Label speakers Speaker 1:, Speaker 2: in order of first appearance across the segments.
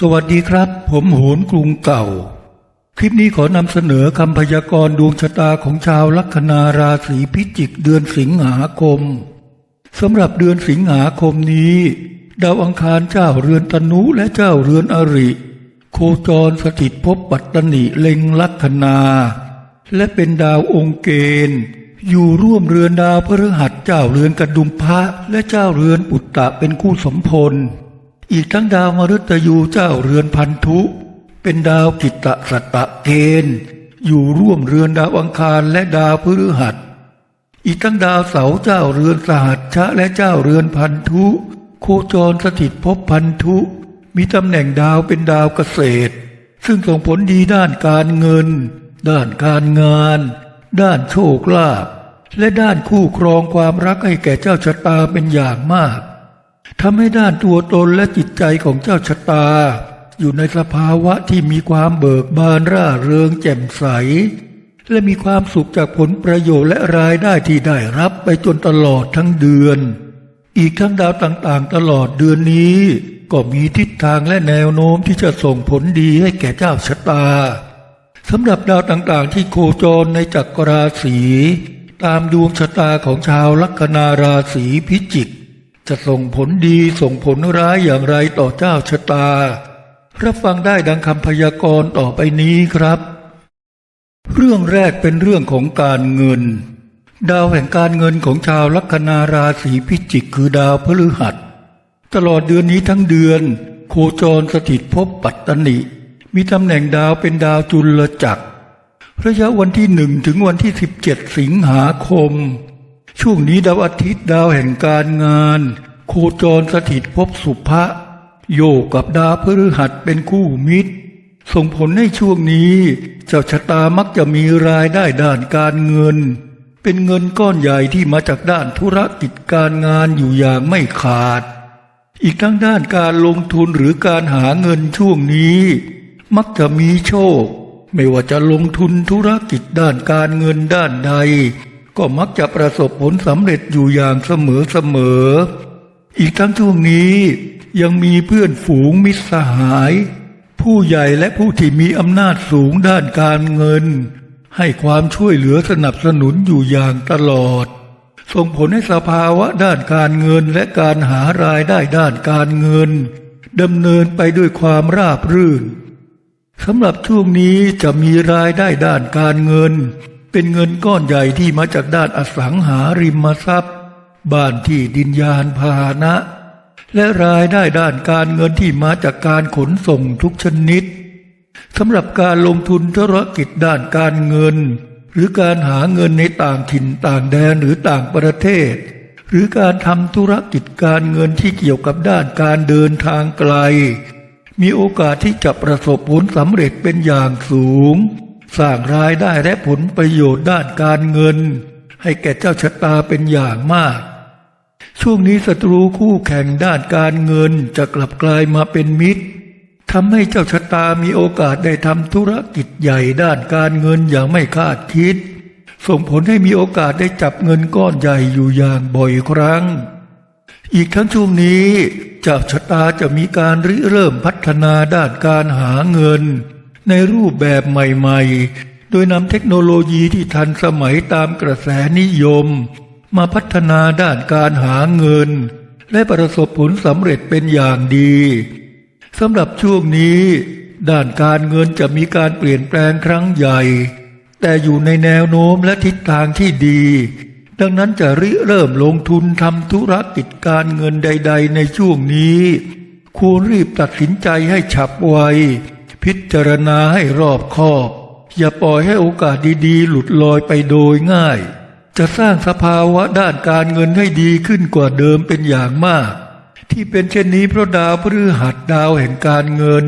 Speaker 1: สวัสดีครับ ผมโหนกรุงเก่า คลิปนี้ขอนำเสนอคำพยากรณ์ดวงชะตาของชาวลัคนาราศีพิจิกเดือนสิงหาคมสำหรับเดือนสิงหาคมนี้ ดาวอังคารเจ้าเรือนตนุและเจ้าเรือนอริ โคจรสถิตภพปัตตนิเล็งลัคนา และเป็นดาวองค์เกณฑ์ อยู่ร่วมเรือนดาวพฤหัสเจ้าเรือนกระดุมพระและเจ้าเรือนปุตตะเป็นคู่สมพล อีกทั้งดาวมฤตยูเจ้าเรือนพันธุ เป็นดาวกิตตสัตตะเกณฑ์อยู่ร่วมเรือนดาวอังคารและดาวพฤหัส อีกทั้งดาวเสาเจ้าเรือนสหัสชะและเจ้าเรือนพันธุ โคจรสถิตภพพันธุ มีตำแหน่งดาวเป็นดาวเกษตร ซึ่งส่งผลดีด้านการเงิน ด้านการงาน ด้านโชคลาภและด้านคู่ครองความรักให้แก่เจ้าชะตาเป็นอย่างมาก ทำให้ด้านตัวตนและจิตใจของเจ้าชะตา อยู่ในสภาวะที่มีความเบิกบานร่าเริงแจ่มใส และมีความสุขจากผลประโยชน์และรายได้ที่ได้รับไปจนตลอดทั้งเดือน อีกทั้งดาวต่างๆ ตลอดเดือนนี้ ก็มีทิศทางและแนวโน้มที่จะส่งผลดีให้แก่เจ้าชะตาสำหรับดาวต่างๆ ที่โคจรในจักรราศีตามดวงชะตาของชาวลัคนาราศีพิจิก จะส่งผลดีส่งผลร้ายอย่างไรต่อเจ้าชะตา รับฟังได้ดังคำพยากรณ์ต่อไปนี้ครับ เรื่องแรกเป็นเรื่องของการเงิน ดาวแห่งการเงินของชาวลัคนาราศีพิจิกคือดาวพฤหัส ตลอดเดือนนี้ทั้งเดือน โคจรสถิตภพปัตตนิ มีตำแหน่งดาวเป็นดาวจุลจักรระยะวันที่หนึ่งถึงวันที่สิบเจ็ดสิงหาคม ช่วงนี้ดาวอาทิตย์ดาวแห่งการงาน โคจรสถิตภพสุภะโยกกับดาวพฤหัสเป็นคู่มิตร ส่งผลให้ช่วงนี้เจ้าชะตามักจะมีรายได้ด้านการเงิน เป็นเงินก้อนใหญ่ที่มาจากด้านธุรกิจการงานอยู่อย่างไม่ขาด อีกทั้งด้านการลงทุนหรือการหาเงินช่วงนี้ มักจะมีโชค ไม่ว่าจะลงทุนธุรกิจด้านการเงินด้านใด ก็มักจะประสบผลสำเร็จอยู่อย่างเสมอเสมอ อีกทั้งช่วงนี้ยังมีเพื่อนฝูงมิตรสหาย ผู้ใหญ่และผู้ที่มีอำนาจสูงด้านการเงิน ให้ความช่วยเหลือสนับสนุนอยู่อย่างตลอด ส่งผลให้สภาวะด้านการเงินและการหารายได้ด้านการเงินดำเนินไปด้วยความราบรื่นสำหรับช่วงนี้จะมีรายได้ด้านการเงิน เป็นเงินก้อนใหญ่ที่มาจากด้านอสังหาริมทรัพย์ บ้านที่ดินยานพาหนะ และรายได้ด้านการเงินที่มาจากการขนส่งทุกชนิดสำหรับการลงทุนธุรกิจด้านการเงิน หรือการหาเงินในต่างถิ่นต่างแดนหรือต่างประเทศ หรือการทำธุรกิจการเงินที่เกี่ยวกับด้านการเดินทางไกล มีโอกาสที่จะประสบผลสำเร็จเป็นอย่างสูง สร้างรายได้และผลประโยชน์ด้านการเงิน ให้แก่เจ้าชะตาเป็นอย่างมาก ช่วงนี้ศัตรูคู่แข่งด้านการเงินจะกลับกลายมาเป็นมิตรทำให้เจ้าชะตามีโอกาสได้ทำธุรกิจใหญ่ด้านการเงินอย่างไม่คาดคิด ส่งผลให้มีโอกาสได้จับเงินก้อนใหญ่อยู่อย่างบ่อยครั้ง อีกทั้งช่วงนี้เจ้าชะตาจะมีการริเริ่มพัฒนาด้านการหาเงิน ในรูปแบบใหม่ๆ โดยนำเทคโนโลยีที่ทันสมัยตามกระแสนิยม มาพัฒนาด้านการหาเงิน และประสบผลสำเร็จเป็นอย่างดีสำหรับช่วงนี้ ด้านการเงินจะมีการเปลี่ยนแปลงครั้งใหญ่ แต่อยู่ในแนวโน้มและทิศทางที่ดี ดังนั้นจะริเริ่มลงทุนทำธุรกิจการเงินใด ๆ ในช่วงนี้ ควรรีบตัดสินใจให้ฉับไว พิจารณาให้รอบคอบ อย่าปล่อยให้โอกาสดีๆ หลุดลอยไปโดยง่าย จะสร้างสภาวะด้านการเงินให้ดีขึ้นกว่าเดิมเป็นอย่างมาก ที่เป็นเช่นนี้เพราะดาวพฤหัสดาวแห่งการเงิน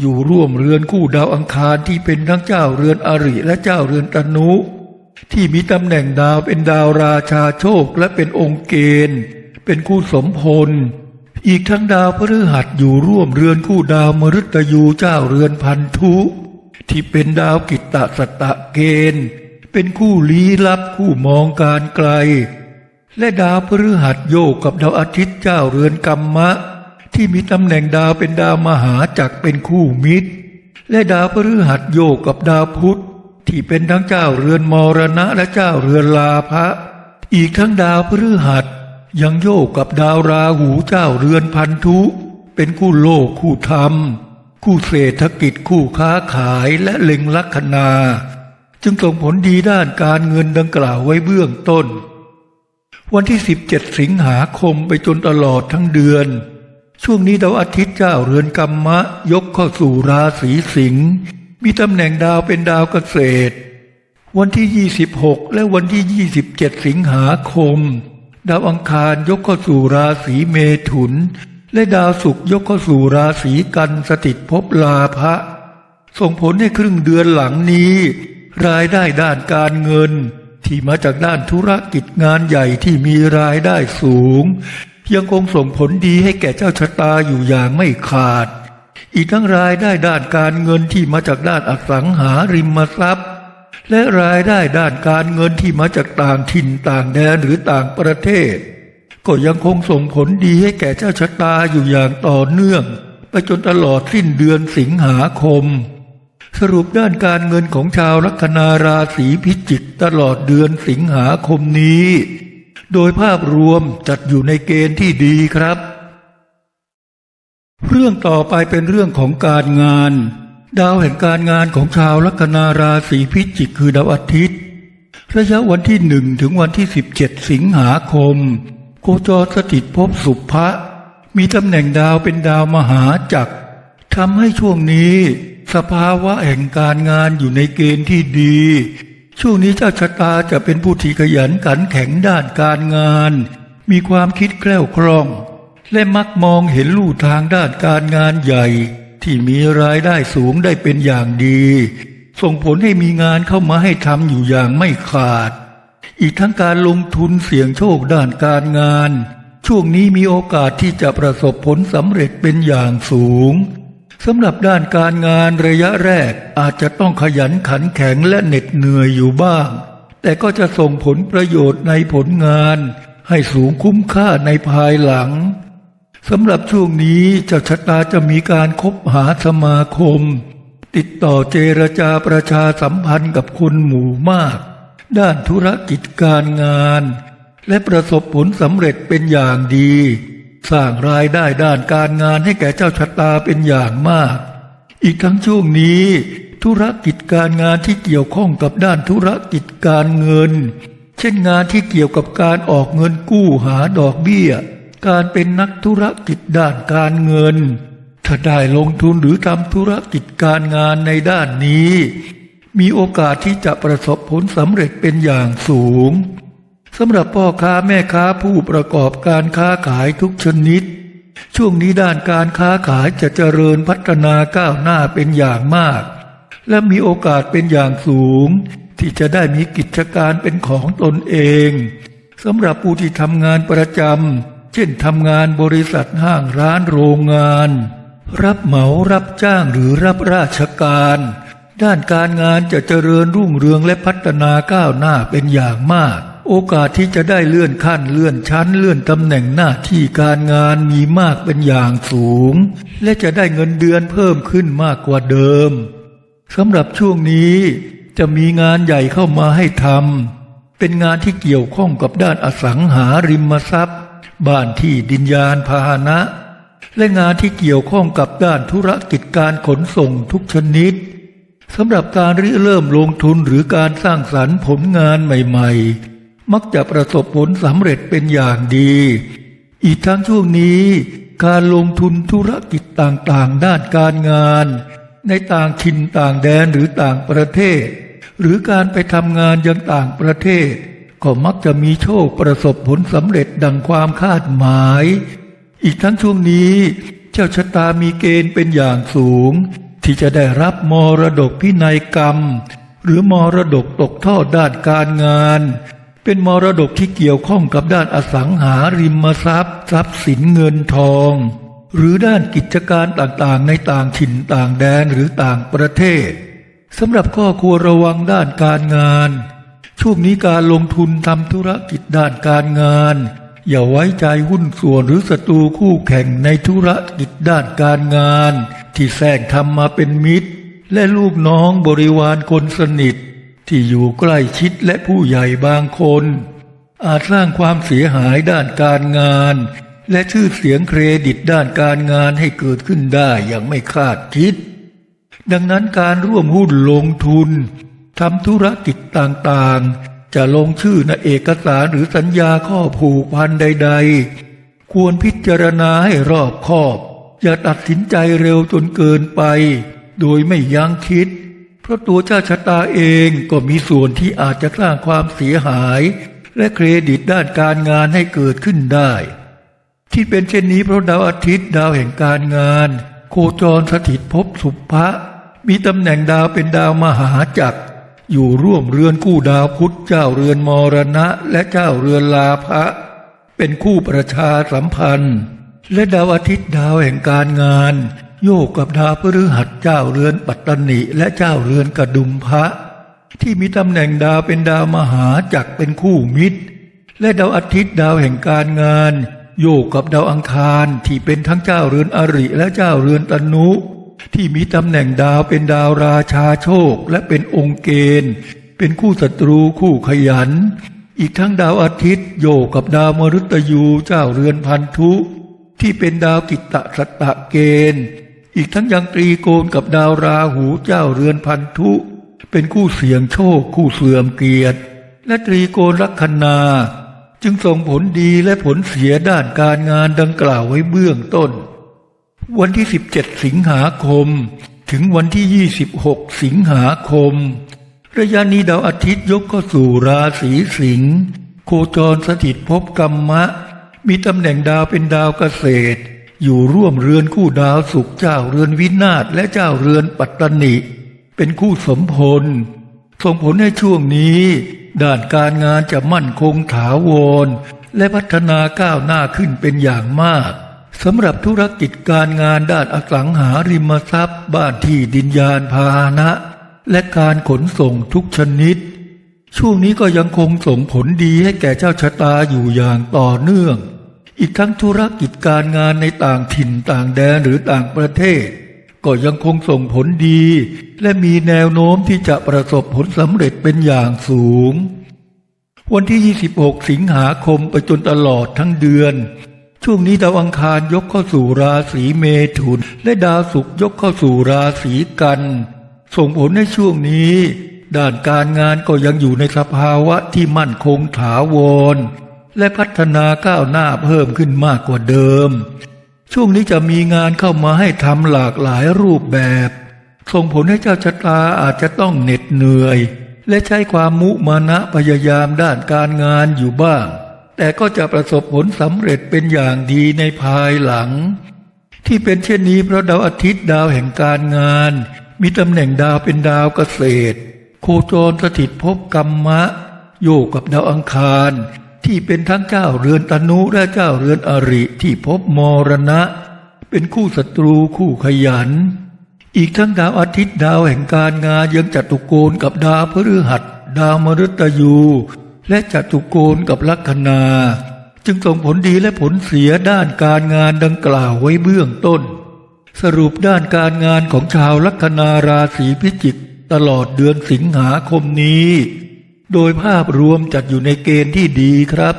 Speaker 1: อยู่ร่วมเรือนคู่ดาวอังคารที่เป็นทั้งเจ้าเรือนอริและเจ้าเรือนตนุ ที่มีตำแหน่งดาวเป็นดาวราชาโชคและเป็นองค์เกณฑ์ เป็นคู่สมพล อีกทั้งดาวพฤหัสอยู่ร่วมเรือนคู่ดาวมฤตยูเจ้าเรือนพันธุ ที่เป็นดาวกิตตสตตะเกณฑ์ เป็นคู่ลี้ลับคู่มองการไกล และดาวพฤหัสโยกกับดาวอาทิตย์เจ้าเรือนกรรมะ ที่มีตำแหน่งดาวเป็นดาวมหาจักรเป็นคู่มิตร และดาวพฤหัสโยกกับดาวพุธที่เป็นทั้งเจ้าเรือนมรณะและเจ้าเรือนลาภะอีกทั้งดาวพฤหัส ยังโยกกับดาวราหูเจ้าเรือนพันธุ เป็นคู่โลกคู่ธรรม คู่เศรษฐกิจคู่ค้าขายและเล็งลัคนา จึงส่งผลดีด้านการเงินดังกล่าวไว้เบื้องต้น วันที่ 17 สิงหาคมไปจนตลอดทั้งเดือน ช่วงนี้ดาวอาทิตย์เจ้าเรือนกรรมะ ยกเข้าสู่ราศีสิงห์มีตำแหน่งดาวเป็นดาวเกษตร วันที่ 26 และวันที่ 27 สิงหาคม ดาวอังคารยกเข้าสู่ราศีเมถุน และดาวศุกร์ยกเข้าสู่ราศีกันสถิตภพลาภะส่งผลให้ครึ่งเดือนหลังนี้ รายได้ด้านการเงิน ที่มาจากด้านธุรกิจงานใหญ่ที่มีรายได้สูง ยังคงส่งผลดีให้แก่เจ้าชะตาอยู่อย่างไม่ขาด อีกทั้งรายได้ด้านการเงินที่มาจากด้านอสังหาริมทรัพย์ และรายได้ด้านการเงินที่มาจากต่างถิ่นต่างแดนหรือต่างประเทศ ก็ยังคงส่งผลดีให้แก่เจ้าชะตาอยู่อย่างต่อเนื่อง ไปจนตลอดสิ้นเดือนสิงหาคม สรุปด้านการเงินของชาวลัคนาราศีพิจิกตลอดเดือนสิงหาคมนี้ โดยภาพรวมจัดอยู่ในเกณฑ์ที่ดีครับ เรื่องต่อไปเป็นเรื่องของการงาน ดาวแห่งการงานของชาวลัคนาราศีพิจิกคือดาวอาทิตย์ ระยะวันที่หนึ่งถึงวันที่สิบเจ็ดสิงหาคม โคจรสถิตภพสุภะมีตำแหน่งดาวเป็นดาวมหาจักรทำให้ช่วงนี้ สภาวะแห่งการงานอยู่ในเกณฑ์ที่ดี ช่วงนี้เจ้าชะตาจะเป็นผู้ที่ขยันขันแข็งด้านการงาน มีความคิดแกล้วคล่อง และมักมองเห็นลู่ทางด้านการงานใหญ่ ที่มีรายได้สูงได้เป็นอย่างดี ส่งผลให้มีงานเข้ามาให้ทำอยู่อย่างไม่ขาด อีกทั้งการลงทุนเสี่ยงโชคด้านการงาน ช่วงนี้มีโอกาสที่จะประสบผลสำเร็จเป็นอย่างสูงสำหรับด้านการงานระยะแรกอาจจะต้องขยันขันแข็งและเหน็ดเหนื่อยอยู่บ้าง แต่ก็จะส่งผลประโยชน์ในผลงาน ให้สูงคุ้มค่าในภายหลัง สำหรับช่วงนี้เจ้าชะตาจะมีการคบหาสมาคม ติดต่อเจรจาประชาสัมพันธ์กับคนหมู่มาก ด้านธุรกิจการงาน และประสบผลสำเร็จเป็นอย่างดี สร้างรายได้ด้านการงานให้แก่เจ้าชะตาเป็นอย่างมาก อีกทั้งช่วงนี้ ธุรกิจการงานที่เกี่ยวข้องกับด้านธุรกิจการเงิน เช่นงานที่เกี่ยวกับการออกเงินกู้หาดอกเบี้ย การเป็นนักธุรกิจด้านการเงิน ถ้าได้ลงทุนหรือทำธุรกิจการงานในด้านนี้ มีโอกาสที่จะประสบผลสำเร็จเป็นอย่างสูงสำหรับพ่อค้าแม่ค้าผู้ประกอบการค้าขายทุกชนิด ช่วงนี้ด้านการค้าขายจะเจริญพัฒนาก้าวหน้าเป็นอย่างมาก และมีโอกาสเป็นอย่างสูง ที่จะได้มีกิจการเป็นของตนเองสำหรับผู้ที่ทำงานประจำ เช่นทำงานบริษัทห้างร้านโรงงาน รับเหมารับจ้างหรือรับราชการ ด้านการงานจะเจริญรุ่งเรืองและพัฒนาก้าวหน้าเป็นอย่างมาก โอกาสที่จะได้เลื่อนขั้นเลื่อนชั้นเลื่อนตำแหน่งหน้าที่การงานมีมากเป็นอย่างสูง และจะได้เงินเดือนเพิ่มขึ้นมากกว่าเดิมสำหรับช่วงนี้จะมีงานใหญ่เข้ามาให้ทำเป็นงานที่เกี่ยวข้องกับด้านอสังหาริมทรัพย์ บ้านที่ดินยานพาหนะ และงานที่เกี่ยวข้องกับด้านธุรกิจการขนส่งทุกชนิดสำหรับการริเริ่มลงทุนหรือการสร้างสรรค์ผลงานใหม่ๆ มักจะประสบผลสำเร็จเป็นอย่างดี อีกทั้งช่วงนี้ การลงทุนธุรกิจต่างๆ ด้านการงาน ในต่างถิ่นต่างแดนหรือต่างประเทศ หรือการไปทำงานยังต่างประเทศ ก็มักจะมีโชคประสบผลสำเร็จดังความคาดหมาย อีกทั้งช่วงนี้ เจ้าชะตามีเกณฑ์เป็นอย่างสูง ที่จะได้รับมรดกพินัยกรรม หรือมรดกตกทอดด้านการงาน เป็นมรดกที่เกี่ยวข้องกับด้านอสังหาริมทรัพย์ ทรัพย์สินเงินทอง หรือด้านกิจการต่างๆ ในต่างถิ่นต่างแดนหรือต่างประเทศสำหรับข้อควรระวังด้านการงาน ช่วงนี้การลงทุนทำธุรกิจด้านการงาน อย่าไว้ใจหุ้นส่วนหรือศัตรูคู่แข่งในธุรกิจด้านการงาน ที่แทรกทำมาเป็นมิตร และลูกน้องบริวารคนสนิท ที่อยู่ใกล้ชิดและผู้ใหญ่บางคน อาจสร้างความเสียหายด้านการงาน และชื่อเสียงเครดิตด้านการงานให้เกิดขึ้นได้อย่างไม่คาดคิด ดังนั้นการร่วมหุ้นลงทุน ทำธุรกิจต่างๆ จะลงชื่อในเอกสารหรือสัญญาข้อผูกพันใด ๆ ควรพิจารณาให้รอบคอบ อย่าตัดสินใจเร็วจนเกินไป โดยไม่ยั้งคิด เพราะตัวเจ้าชะตาเองก็มีส่วนที่อาจจะสร้างความเสียหาย และเครดิตด้านการงานให้เกิดขึ้นได้ ที่เป็นเช่นนี้เพราะดาวอาทิตย์ดาวแห่งการงาน โคจรสถิตภพสุภะมีตำแหน่งดาวเป็นดาวมหาจักร อยู่ร่วมเรือนคู่ดาวพุทธเจ้าเรือนมรณะ และเจ้าเรือนลาภะเป็นคู่ประชาสัมพันธ์ และดาวอาทิตย์ดาวแห่งการงาน โยกกับดาวพฤหัสเจ้าเรือนปัตตนิและเจ้าเรือนกระดุมพระ ที่มีตำแหน่งดาวเป็นดาวมหาจักเป็นคู่มิตร และดาวอาทิตย์ดาวแห่งการงาน โยกกับดาวอังคารที่เป็นทั้งเจ้าเรือนอริและเจ้าเรือนตนุ ที่มีตำแหน่งดาวเป็นดาวราชาโชค และเป็นองค์เกณฑ์ เป็นคู่ศัตรูคู่ขยัน อีกทั้งดาวอาทิตย์โยกกับดาวมฤตยูเจ้าเรือนพันธุ ที่เป็นดาวกิตตะสัตตะเกณฑ์ อีกทั้งยังตรีโกณกับดาวราหูเจ้าเรือนพันธุ เป็นคู่เสี่ยงโชค คู่เสื่อมเกียรติ และตรีโกณลัคนา จึงส่งผลดีและผลเสียด้านการงานดังกล่าวไว้เบื้องต้น วันที่ 17 สิงหาคม ถึงวันที่ 26 สิงหาคม ระยะนี้ดาวอาทิตย์ยกเข้าสู่ราศีสิงห์โคจรสถิตภพกรรมะ มีตำแหน่งดาวเป็นดาวเกษตร อยู่ร่วมเรือนคู่ดาวสุขเจ้าเรือนวินาศและเจ้าเรือนปัตตนิเป็นคู่สมพลส่งผลให้ช่วงนี้ ด้านการงานจะมั่นคงถาวร และพัฒนาก้าวหน้าขึ้นเป็นอย่างมาก สำหรับธุรกิจการงานด้านอสังหาริมทรัพย์ บ้านที่ดินยานพาหนะ และการขนส่งทุกชนิด ช่วงนี้ก็ยังคงส่งผลดีให้แก่เจ้าชะตาอยู่อย่างต่อเนื่อง อีกทั้งธุรกิจการงานในต่างถิ่นต่างแดนหรือต่างประเทศ ก็ยังคงส่งผลดี และมีแนวโน้มที่จะประสบผลสำเร็จเป็นอย่างสูง วันที่ 26 สิงหาคมไปจนตลอดทั้งเดือน ช่วงนี้ดาวอังคารยกเข้าสู่ราศีเมถุน และดาวศุกร์ยกเข้าสู่ราศีกัน ส่งผลในช่วงนี้ ด้านการงานก็ยังอยู่ในสภาวะที่มั่นคงถาวร และพัฒนาก้าวหน้าเพิ่มขึ้นมากกว่าเดิม ช่วงนี้จะมีงานเข้ามาให้ทำหลากหลายรูปแบบ ส่งผลให้เจ้าชะตาอาจจะต้องเหน็ดเหนื่อย และใช้ความมุมานะพยายามด้านการงานอยู่บ้าง แต่ก็จะประสบผลสำเร็จเป็นอย่างดีในภายหลัง ที่เป็นเช่นนี้เพราะดาวอาทิตย์ดาวแห่งการงาน มีตำแหน่งดาวเป็นดาวเกษตร โคจรสถิตภพกรรมะโยกกับดาวอังคาร ที่เป็นทั้งเจ้าเรือนตนุและเจ้าเรือนอริที่พบมรณะ เป็นคู่ศัตรูคู่ขยัน อีกทั้งดาวอาทิตย์ดาวแห่งการงานยังจัตุโกณกับดาวพฤหัส ดาวมฤตยู และจัตุโกณกับลัคนา จึงส่งผลดีและผลเสียด้านการงานดังกล่าวไว้เบื้องต้น สรุปด้านการงานของชาวลัคนาราศีพิจิก ตลอดเดือนสิงหาคมนี้ โดยภาพรวมจัดอยู่ในเกณฑ์ที่ดีครับ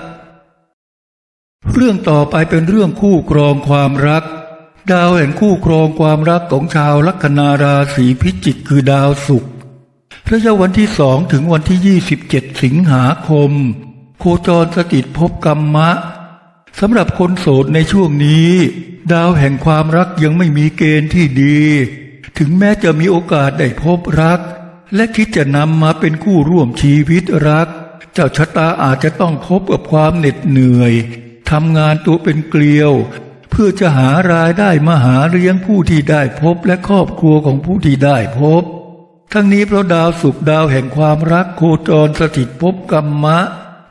Speaker 1: เรื่องต่อไปเป็นเรื่องคู่ครองความรัก ดาวแห่งคู่ครองความรักของชาวลัคนาราศีพิจิกคือดาวศุกร์ ระยะวันที่สองถึงวันที่ 27 สิงหาคม โคจรสถิตภพกรรมะสำหรับคนโสดในช่วงนี้ ดาวแห่งความรักยังไม่มีเกณฑ์ที่ดี ถึงแม้จะมีโอกาสได้พบรัก และคิดจะนำมาเป็นคู่ร่วมชีวิตรัก เจ้าชะตาอาจจะต้องพบกับความเหน็ดเหนื่อยทำงานตัวเป็นเกลียว เพื่อจะหารายได้มาหาเลี้ยงผู้ที่ได้พบและครอบครัวของผู้ที่ได้พบ ทั้งนี้เพราะดาวสุขดาวแห่งความรักโคจรสถิตภพกรรมะ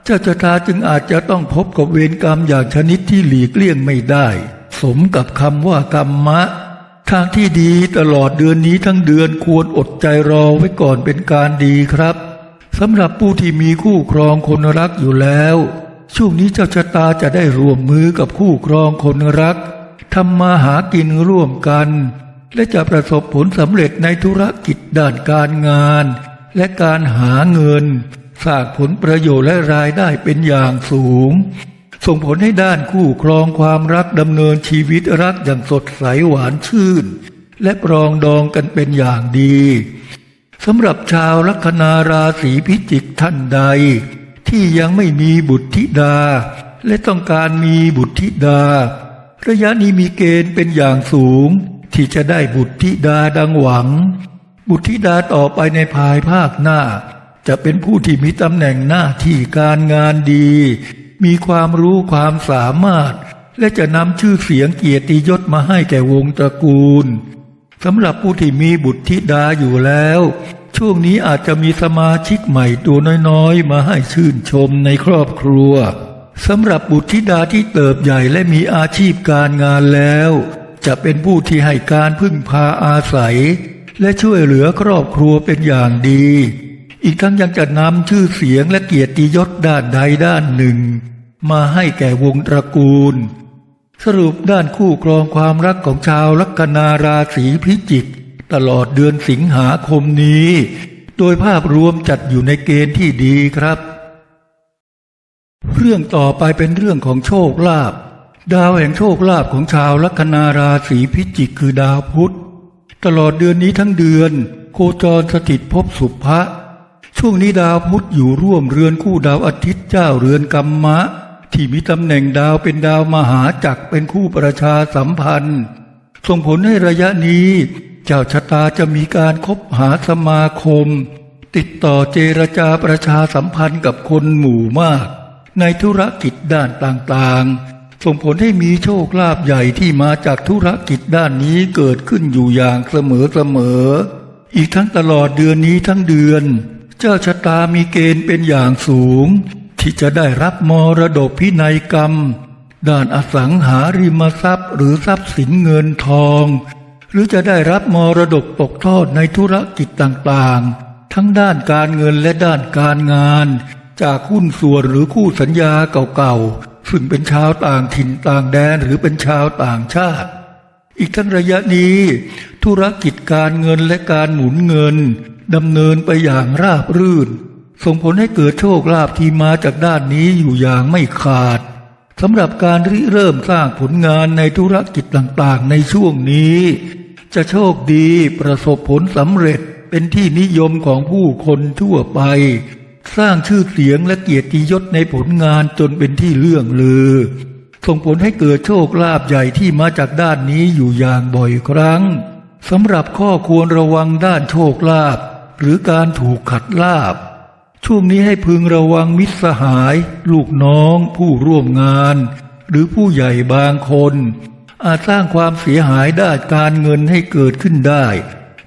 Speaker 1: เจ้าชะตาจึงอาจจะต้องพบกับเวรกรรมอย่างชนิดที่หลีกเลี่ยงไม่ได้ สมกับคำว่ากรรมะ ทางที่ดีตลอดเดือนนี้ทั้งเดือนควรอดใจรอไว้ก่อนเป็นการดีครับสำหรับผู้ที่มีคู่ครองคนรักอยู่แล้ว ช่วงนี้เจ้าชะตาจะได้ร่วมมือกับคู่ครองคนรักทำมาหากินร่วมกัน และจะประสบผลสำเร็จในธุรกิจด้านการงาน และการหาเงิน สร้างผลประโยชน์และรายได้เป็นอย่างสูง ส่งผลให้ด้านคู่ครองความรักดำเนินชีวิตรักอย่างสดใสหวานชื่น และปรองดองกันเป็นอย่างดีสำหรับชาวลัคนาราศีพิจิกท่านใด ที่ยังไม่มีบุตรธิดา และต้องการมีบุตรธิดา ระยะนี้มีเกณฑ์เป็นอย่างสูง ที่จะได้บุตรธิดาดังหวัง บุตรธิดาต่อไปในภายภาคหน้า จะเป็นผู้ที่มีตำแหน่งหน้าที่การงานดี มีความรู้ความสามารถ และจะนำชื่อเสียงเกียรติยศมาให้แก่วงตระกูลสำหรับผู้ที่มีบุตรธิดาอยู่แล้ว ช่วงนี้อาจจะมีสมาชิกใหม่ตัวน้อยๆ มาให้ชื่นชมในครอบครัวสำหรับบุตรธิดาที่เติบใหญ่และมีอาชีพการงานแล้ว จะเป็นผู้ที่ให้การพึ่งพาอาศัย และช่วยเหลือครอบครัวเป็นอย่างดี อีกทั้งยังจะนำชื่อเสียงและเกียรติยศด้านใดด้านหนึ่ง มาให้แก่วงตระกูล สรุปด้านคู่ครองความรักของชาวลัคนาราศีพิจิก ตลอดเดือนสิงหาคมนี้ โดยภาพรวมจัดอยู่ในเกณฑ์ที่ดีครับ เรื่องต่อไปเป็นเรื่องของโชคลาภ ดาวแห่งโชคลาภของชาวลัคนาราศีพิจิกคือดาวพุธ ตลอดเดือนนี้ทั้งเดือน โคจรสถิตภพสุภะช่วงนี้ดาวพุธอยู่ร่วมเรือนคู่ดาวอาทิตย์เจ้าเรือนกัมมะ ที่มีตำแหน่งดาวเป็นดาวมหาจักรเป็นคู่ประชาสัมพันธ์ ส่งผลให้ระยะนี้ เจ้าชะตาจะมีการคบหาสมาคม ติดต่อเจรจาประชาสัมพันธ์กับคนหมู่มาก ในธุรกิจด้านต่างๆ ส่งผลให้มีโชคลาภใหญ่ที่มาจากธุรกิจด้านนี้เกิดขึ้นอยู่อย่างเสมอๆอีกทั้งตลอดเดือนนี้ทั้งเดือน เจ้าชะตามีเกณฑ์เป็นอย่างสูง ที่จะได้รับมรดกพินัยกรรม ด้านอสังหาริมทรัพย์ หรือทรัพย์สินเงินทอง หรือจะได้รับมรดกตกทอดในธุรกิจต่างๆ ทั้งด้านการเงินและด้านการงาน จากหุ้นส่วนหรือคู่สัญญาเก่าๆ ซึ่งเป็นชาวต่างถิ่นต่างแดนหรือเป็นชาวต่างชาติ อีกทั้งระยะนี้ ธุรกิจการเงินและการหมุนเงินดำเนินไปอย่างราบรื่น ส่งผลให้เกิดโชคลาภที่มาจากด้านนี้อยู่อย่างไม่ขาดสำหรับการริเริ่มสร้างผลงานในธุรกิจต่างๆ ในช่วงนี้ จะโชคดีประสบผลสำเร็จเป็นที่นิยมของผู้คนทั่วไป สร้างชื่อเสียงและเกียรติยศในผลงานจนเป็นที่เลื่องลือ ส่งผลให้เกิดโชคลาภใหญ่ที่มาจากด้านนี้อยู่อย่างบ่อยครั้งสำหรับข้อควรระวังด้านโชคลาภหรือการถูกขัดลาบ ช่วงนี้ให้พึงระวังมิตรสหาย ลูกน้อง ผู้ร่วมงาน หรือผู้ใหญ่บางคน อาจสร้างความเสียหายด้านการเงินให้เกิดขึ้นได้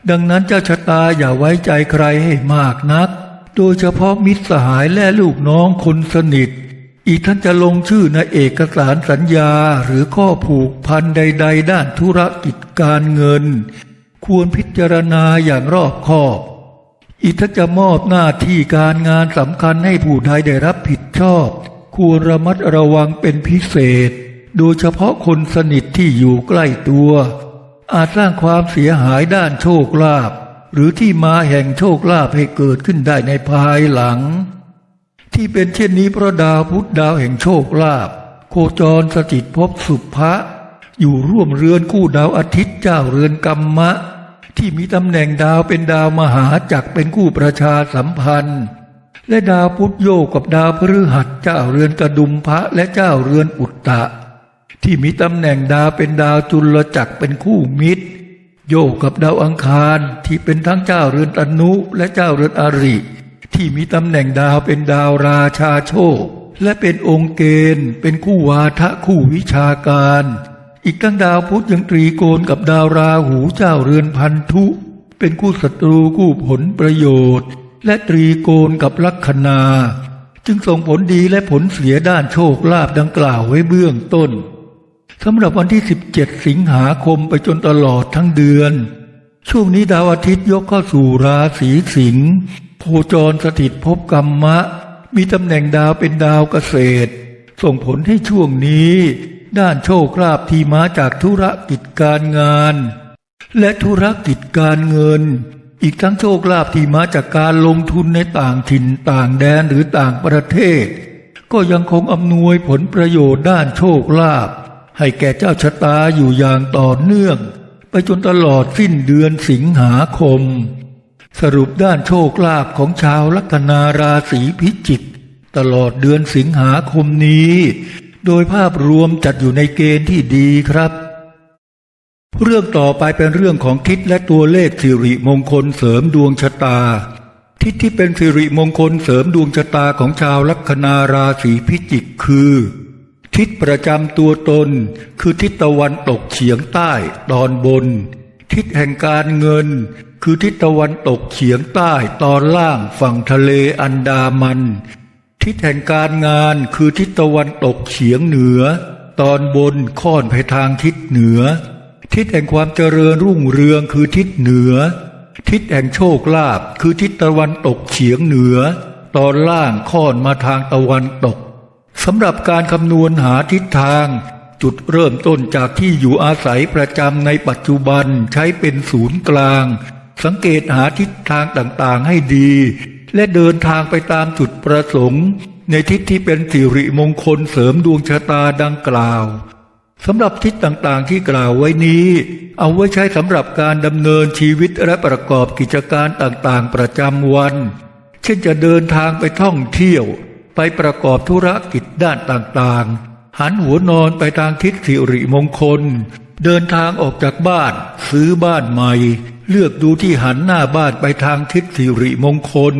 Speaker 1: ดังนั้นเจ้าชะตาอย่าไว้ใจใครให้มากนัก โดยเฉพาะมิตรสหายและลูกน้องคนสนิท อีกท่านจะลงชื่อในเอกสารสัญญาหรือข้อผูกพันใด ๆ ด้านธุรกิจการเงิน ควรพิจารณาอย่างรอบคอบ อีกถ้าจะมอบหน้าที่การงานสำคัญให้ผู้ใดได้รับผิดชอบ ควรระมัดระวังเป็นพิเศษ โดยเฉพาะคนสนิทที่อยู่ใกล้ตัว อาจสร้างความเสียหายด้านโชคลาภ หรือที่มาแห่งโชคลาภให้เกิดขึ้นได้ในภายหลัง ที่เป็นเช่นนี้เพราะดาวพุธดาวแห่งโชคลาภโคจรสถิตภพสุภะอยู่ร่วมเรือนคู่ดาวอาทิตย์เจ้าเรือนกัมมะ ที่มีตำแหน่งดาวเป็นดาวมหาจักรเป็นคู่ประชาสัมพันธ์ และดาวพุธโยกกับดาวพฤหัสเจ้าเรือนกระดุมพระและเจ้าเรือนอุตตะ ที่มีตำแหน่งดาวเป็นดาวจุลจักรเป็นคู่มิตร โยกกับดาวอังคารที่เป็นทั้งเจ้าเรือนอนุ และเจ้าเรือนอริ ที่มีตำแหน่งดาวเป็นดาวราชาโชค และเป็นองค์เกณฑ์ เป็นคู่วาทะคู่วิชาการ อีกทั้งดาวพุธยังตรีโกณกับดาวราหูเจ้าเรือนพันธุ เป็นคู่ศัตรูคู่ผลประโยชน์ และตรีโกณกับลัคนา จึงส่งผลดีและผลเสียด้านโชคลาภดังกล่าวไว้เบื้องต้น สำหรับวันที่ 17 สิงหาคมไปจนตลอดทั้งเดือน ช่วงนี้ดาวอาทิตย์ยกเข้าสู่ราศีสิงห์โคจรสถิตภพกรรมะ มีตำแหน่งดาวเป็นดาวเกษตร ส่งผลให้ช่วงนี้ ด้านโชคลาภที่มาจากธุรกิจการงาน และธุรกิจการเงิน อีกทั้งโชคลาภที่มาจากการลงทุนในต่างถิ่นต่างแดนหรือต่างประเทศ ก็ยังคงอำนวยผลประโยชน์ด้านโชคลาภ ให้แก่เจ้าชะตาอยู่อย่างต่อเนื่อง ไปจนตลอดสิ้นเดือนสิงหาคม สรุปด้านโชคลาภของชาวลัคนาราศีพิจิก ตลอดเดือนสิงหาคมนี้ โดยภาพรวมจัดอยู่ในเกณฑ์ที่ดีครับ เรื่องต่อไปเป็นเรื่องของทิศและตัวเลขสิริมงคลเสริมดวงชะตาทิศที่เป็นสิริมงคลเสริมดวงชะตาของชาวลัคนาราศีพิจิกคือ ทิศประจำตัวตนคือทิศตะวันตกเฉียงใต้ตอนบน ทิศแห่งการเงิน คือทิศตะวันตกเฉียงใต้ตอนล่างฝั่งทะเลอันดามัน ทิศแห่งการงานคือทิศตะวันตกเฉียงเหนือ ตอนบนค่อนไปทางทิศเหนือ ทิศแห่งความเจริญรุ่งเรืองคือทิศเหนือ ทิศแห่งโชคลาภคือทิศตะวันตกเฉียงเหนือ ตอนล่างค่อนมาทางตะวันตก สำหรับการคำนวณหาทิศทาง จุดเริ่มต้นจากที่อยู่อาศัยประจำในปัจจุบันใช้เป็นศูนย์กลาง สังเกตหาทิศทางต่างๆให้ดี และเดินทางไปตามจุดประสงค์ ในทิศที่เป็นสิริมงคลเสริมดวงชะตาดังกล่าวสำหรับทิศต่างๆที่กล่าวไว้นี้ เอาไว้ใช้สำหรับการดำเนินชีวิตและประกอบกิจการต่างๆประจำวัน เช่นจะเดินทางไปท่องเที่ยว ไปประกอบธุรกิจด้านต่างๆ หันหัวนอนไปทางทิศสิริมงคล เดินทางออกจากบ้าน ซื้อบ้านใหม่ เลือกดูที่หันหน้าบ้านไปทางทิศสิริมงคล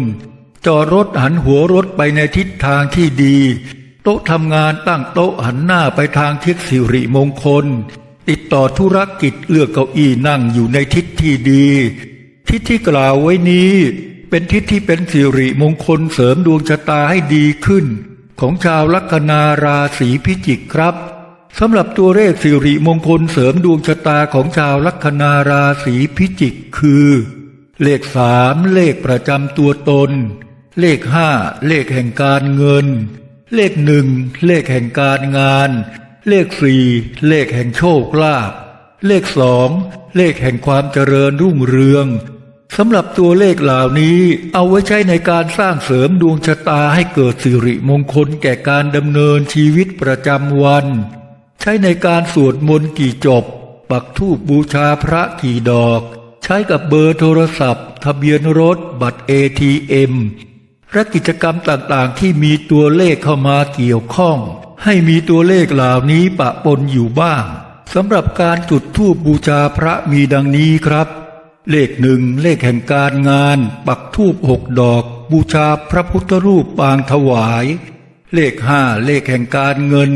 Speaker 1: จอดรถหันหัวรถไปในทิศทางที่ดี โต๊ะทำงานตั้งโต๊ะหันหน้าไปทางทิศสิริมงคล ติดต่อธุรกิจเลือกเก้าอี้นั่งอยู่ในทิศที่ดี ทิศที่กล่าวไว้นี้ เป็นทิศที่เป็นสิริมงคลเสริมดวงชะตาให้ดีขึ้น ของชาวลัคนาราศีพิจิกครับสำหรับตัวเลขสิริมงคลเสริมดวงชะตาของชาวลัคนาราศีพิจิกคือ เลขสามเลขประจำตัวตน เลขห้าเลขแห่งการเงิน เลขหนึ่งเลขแห่งการงาน เลขสี่เลขแห่งโชคลาภเลขสองเลขแห่งความเจริญรุ่งเรือง สำหรับตัวเลขเหล่านี้ เอาไว้ใช้ในการสร้างเสริมดวงชะตาให้เกิดสิริมงคลแก่การดำเนินชีวิตประจำวัน ใช้ในการสวดมนต์กี่จบ ปักธูปบูชาพระกี่ดอก ใช้กับเบอร์โทรศัพท์ ทะเบียนรถ บัตร ATM และกิจกรรมต่างๆ ที่มีตัวเลขเข้ามาเกี่ยวข้อง ให้มีตัวเลขเหล่านี้ปะปนอยู่บ้างสำหรับการจุดธูปบูชาพระมีดังนี้ครับ เลขหนึ่งเลขแห่งการงาน ปักธูปหกดอก บูชาพระพุทธรูปปางถวาย เลขห้าเลขแห่งการเงิน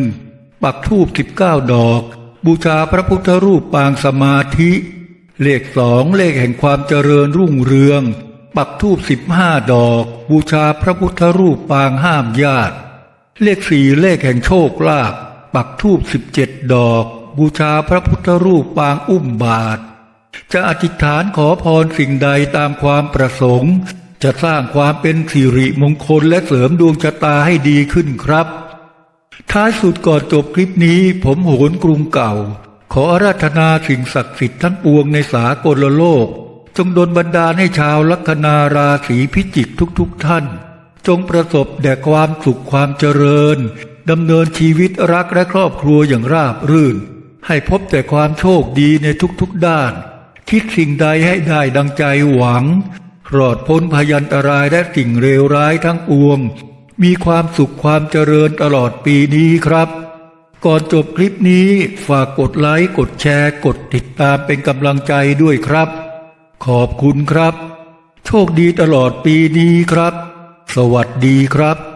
Speaker 1: ปักธูปสิบเก้าดอก บูชาพระพุทธรูปปางสมาธิ เลขสองเลขแห่งความเจริญรุ่งเรือง ปักธูปสิบห้าดอก บูชาพระพุทธรูปปางห้ามญาติ เลขสี่เลขแห่งโชคลาภปักธูปสิบเจ็ดดอก บูชาพระพุทธรูปปางอุ้มบาท จะอธิษฐานขอพรสิ่งใดตามความประสงค์ จะสร้างความเป็นสิริมงคลและเสริมดวงชะตาให้ดีขึ้นครับ ท้ายสุดก่อนจบคลิปนี้ ผมโหนกรุงเก่า ขออาราธนาสิ่งศักดิ์สิทธิ์ทั้งปวงในสากลโลก จงดลบันดาลให้ชาวลัคนาราศีพิจิกทุกๆทท่าน จงประสบแด่ความสุขความเจริญดำเนินชีวิตรักและครอบครัวอย่างราบรื่น ให้พบแต่ความโชคดีในทุกๆด้าน คิดสิ่งใดให้ได้ดังใจหวังรอดพ้นพยันตรายและสิ่งเลวร้ายทั้งปวง มีความสุขความเจริญตลอดปีนี้ครับ ก่อนจบคลิปนี้ฝากกดไลค์กดแชร์กดติดตามเป็นกำลังใจด้วยครับ ขอบคุณครับ โชคดีตลอดปีนี้ครับ สวัสดีครับ